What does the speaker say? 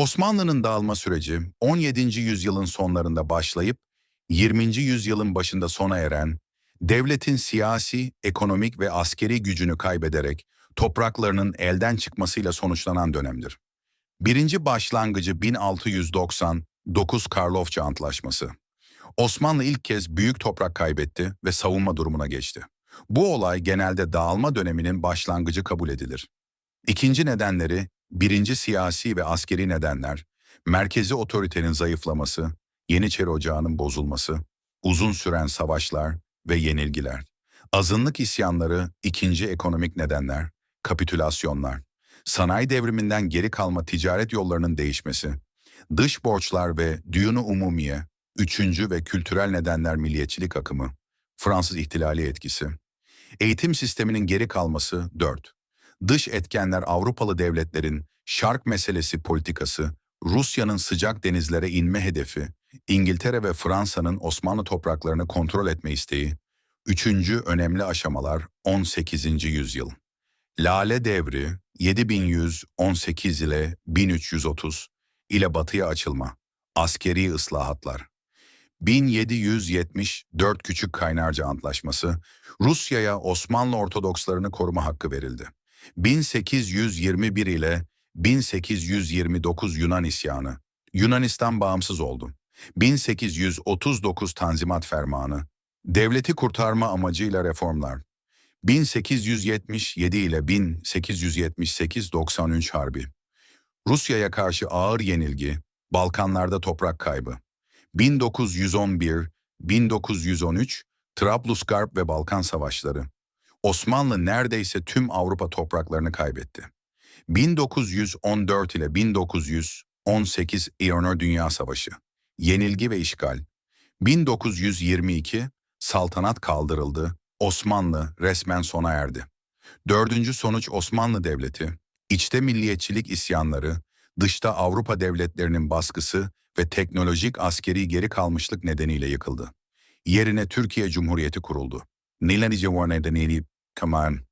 Osmanlı'nın dağılma süreci 17. yüzyılın sonlarında başlayıp 20. yüzyılın başında sona eren, devletin siyasi, ekonomik ve askeri gücünü kaybederek topraklarının elden çıkmasıyla sonuçlanan dönemdir. Birinci başlangıcı 1699 Karlofça Antlaşması. Osmanlı ilk kez büyük toprak kaybetti ve savunma durumuna geçti. Bu olay genelde dağılma döneminin başlangıcı kabul edilir. İkinci nedenleri, birinci siyasi ve askeri nedenler, merkezi otoritenin zayıflaması, Yeniçeri Ocağı'nın bozulması, uzun süren savaşlar ve yenilgiler. Azınlık isyanları, ikinci ekonomik nedenler, kapitülasyonlar, sanayi devriminden geri kalma ticaret yollarının değişmesi, dış borçlar ve düğünü umumiye, üçüncü ve kültürel nedenler milliyetçilik akımı, Fransız ihtilali etkisi, eğitim sisteminin geri kalması 4. Dış etkenler Avrupalı devletlerin şark meselesi politikası, Rusya'nın sıcak denizlere inme hedefi, İngiltere ve Fransa'nın Osmanlı topraklarını kontrol etme isteği, üçüncü önemli aşamalar 18. yüzyıl. Lale Devri 7118 ile 1330 ile batıya açılma, askeri ıslahatlar. 1774 Küçük Kaynarca Antlaşması, Rusya'ya Osmanlı Ortodokslarını koruma hakkı verildi. 1821 ile 1829 Yunan isyanı, Yunanistan bağımsız oldu. 1839 Tanzimat Fermanı, devleti kurtarma amacıyla reformlar. 1877 ile 1878-93 Harbi. Rusya'ya karşı ağır yenilgi, Balkanlarda toprak kaybı. 1911-1913 Trablusgarp ve Balkan Savaşları. Osmanlı neredeyse tüm Avrupa topraklarını kaybetti. 1914 ile 1918 İranör Dünya Savaşı. Yenilgi ve işgal. 1922 saltanat kaldırıldı, Osmanlı resmen sona erdi. Dördüncü sonuç Osmanlı Devleti, içte milliyetçilik isyanları, dışta Avrupa devletlerinin baskısı ve teknolojik askeri geri kalmışlık nedeniyle yıkıldı. Yerine Türkiye Cumhuriyeti kuruldu. Neler nedeniyle, come on.